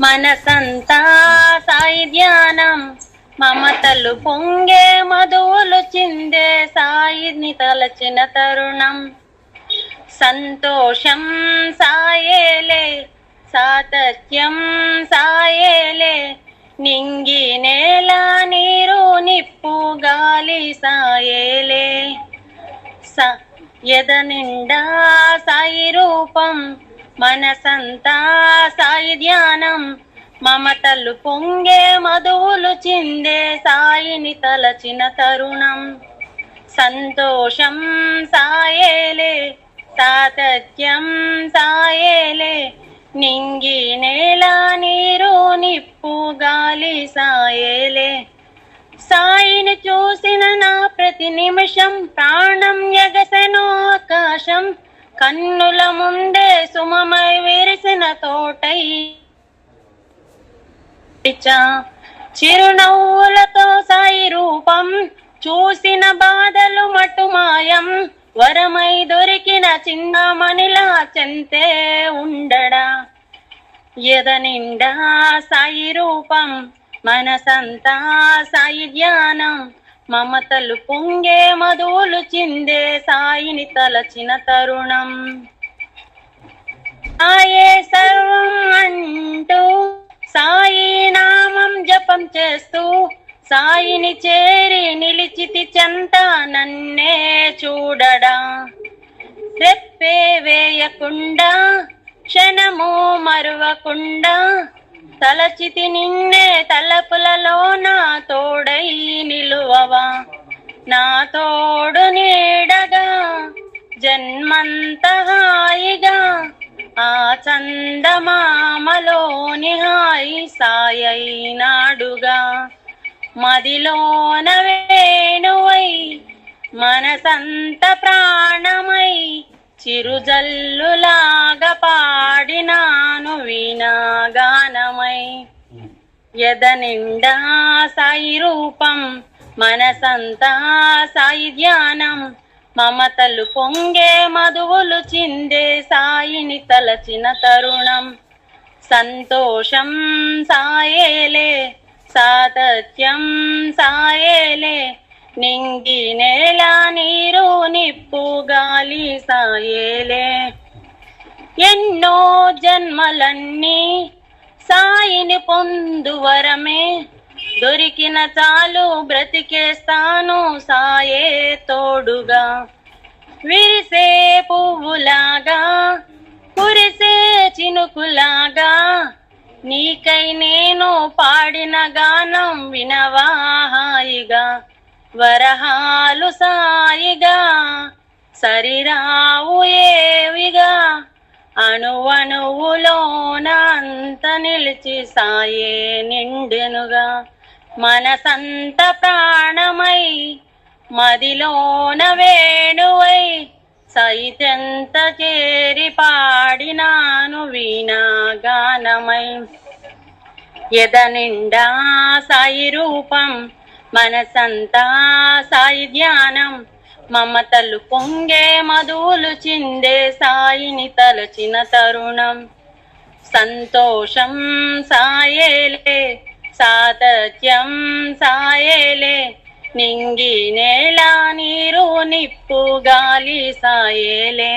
మనసంతా సాయి ధ్యానం. మమతలు పొంగే మధువులు చిందే సాయిని తలచిన తరుణం. సంతోషం సాయేలే సాతత్యం సాయేలే. నింగి నేల నీరు నిప్పు గాలి సాయేలే. స ఎద నిండా సాయి రూపం మనసంతా సాయి ధ్యానం. మమతలు పొంగే మధువులు చిందే సాయిని తలచిన తరుణం. సంతోషం సాయేలే సాతత్యం సాయేలే. నింగి నేల నీరు నిప్పు గాలి సాయేలే. సాయిని చూసిన నా ప్రతి నిమిషం ప్రాణం ఎగసెను ఆకాశం. కన్నుల ముందే సుమమై విరిసిన తోటై చిరునవ్వులతో సాయి రూపం చూసిన బాధలు మటుమాయం వరమై దొరికిన చిన్నమణిలా చెంతే ఉండడా? ఎద నిండా సాయి రూపం మనసంతా సాయి ధ్యానం మమతలు పొంగే మధువులు చిందే సాయిని తలచిన తరుణం. సాయే సర్వం అంటూ సాయి నామం జపం చేస్తూ సాయిని చేరి నిలిచితి చెంత నన్నే చూడడా. రెప్పే వేయకుండా క్షణము మరువకుండా తలచితి నిన్నే తలపులలో నా తోడై నిలువవ. నా తోడు నీడగా జన్మంత హాయిగా ఆ చందమామలోని హాయి సాయైనాడుగా. మదిలోన వేణువై మనసంత ప్రాణమై చిరుజల్లులాగా పాడినాను వీణాగానమై. ఎద నిండా సాయి రూపం మనసంతా సాయి ధ్యానం మమతలు పొంగే మధువులు చిందే సాయిని తలచిన తరుణం. సంతోషం సాయేలే సాతత్యం సాయేలే. నింగి నేల నీరు నిప్పు గాలి సాయేలే. ఎన్నో జన్మలన్నీ సాయిని పొందువరమే దొరికిన చాలు బ్రతికేస్తాను సాయే తోడుగా. విరిసే పువ్వులాగా కురిసే చినుకులాగా నీకై నేను పాడిన గానం వినవా హాయిగా. వరహాలు సాయిగా సరిరావు ఏవిగా అణువణువులోనంత నిలిచి సాయే నిండెనుగా. మనసంత ప్రాణమై మదిలోన వేణువై సైతెంత చేరి పాడినాను వీణాగానమై. ఎద నిండా సాయి రూపం మనసంతా సాయి ధ్యానం మమతలు పొంగే మధువులు చిందే సాయిని తలచిన తరుణం. సంతోషం సాయేలే సాతత్యం సాయేలే. నింగి నేల నీరు నిప్పు గాలి సాయేలే.